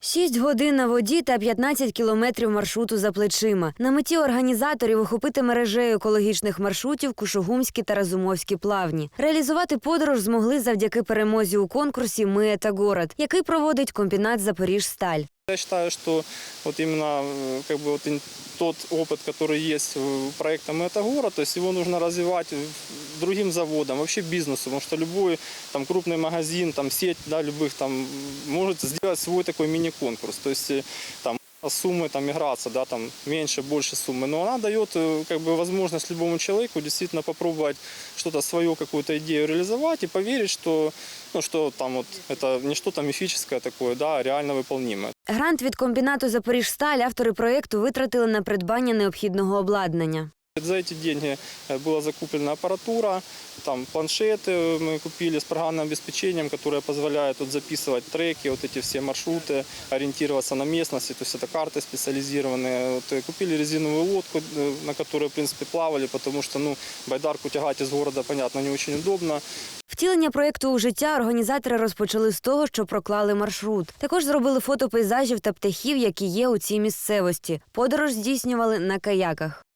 Шість годин на воді та 15 кілометрів маршруту за плечима. На меті організаторів охопити мережею екологічних маршрутів Кушугумські та Разумовські плавні. Реалізувати подорож змогли завдяки перемозі у конкурсі Ми та город, який проводить комбінат Запоріжсталь. Я считаю, что вот именно э, как бы вот ин- тот опыт, который есть у проекта «Мы это город», то есть его нужно развивать в- другим заводам, вообще бизнесу, потому что любой там крупный магазин, там сеть, да, любых там может сделать свой такой мини-конкурс, то есть э, там суммы там играться, да, там меньше, больше суммы, но она дает э, как бы возможность любому человеку действительно попробовать что-то свою какую-то идею реализовать и поверить, что, ну, что там вот это не что-то мифическое такое, да, а реально выполнимое. Грант від комбінату Запоріжсталь автори проєкту витратили на придбання необхідного обладнання. За эти деньги э, была закуплена аппаратура, там планшеты мы купили с программным обеспечением, которое позволяет вот записывать треки, вот эти все маршруты, ориентироваться на местности, то есть это карты специализированные. Вот, э, купили резиновую лодку, э, на которой, в принципе, плавали, потому что, ну, байдарку тягать из города, понятно, не очень удобно. Втілення проєкту у життя організатори розпочали з того, що проклали маршрут. Також зробили фото пейзажів та птахів, які є у цій місцевості. Подорож здійснювали на каяках.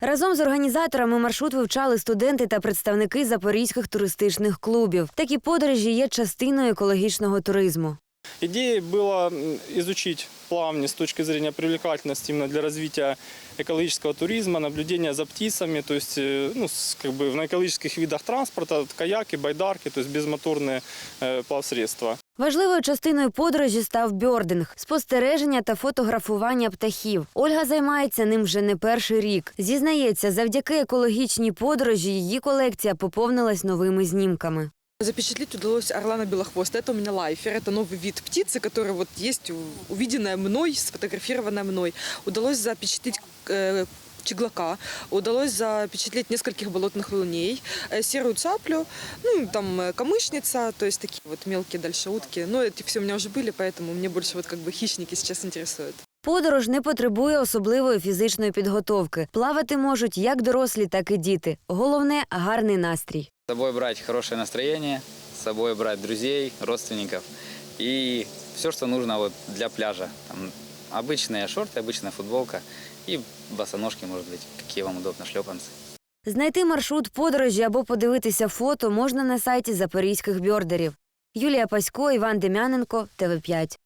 Разом з організаторами маршрут вивчали студенти та представники запорізьких туристичних клубів. Такі подорожі є частиною екологічного туризму. Идеей было м, изучить плавни с точки зрения привлекательности именно для развития экологического туризма, наблюдения за птицами, то есть э, ну, с- как бы на экологических видах транспорта, вот каяки, байдарки, то есть безмоторные э, плавсредства. Важливою частиною подорожі став бьординг – спостереження та фотографування птахів. Ольга займається ним вже не перший рік. Зізнається, завдяки екологічній подорожі її колекція поповнилась новими знімками. Запечатлеть удалось орлана белохвоста. Это у меня лайфер, это новый вид птицы, который вот есть, у- увиденная мной, сфотографированная мной. Удалось запечатлеть э, чеглака, удалось запечатлеть нескольких болотных луней, э, серую цаплю, ну, там э, камышница, то есть такие вот мелкие дальше утки. Но эти все у меня уже были, поэтому мне больше вот как бы хищники сейчас интересуют. Подорож не потребує особливої фізичної підготовки. Плавати можуть як дорослі, так і діти. Головне – гарний настрій. С собой брать хорошее настроение, с собой брать друзей, родственников и все, что нужно вот для пляжа. Там обычные шорты, обычная футболка и босоножки, может быть, какие вам удобно, шлепанцы. Знайти маршрут подорожі або подивитися фото можна на сайті запорізьких бьордерів. Юлія Пасько, Іван Дем'яненко, ТВ5.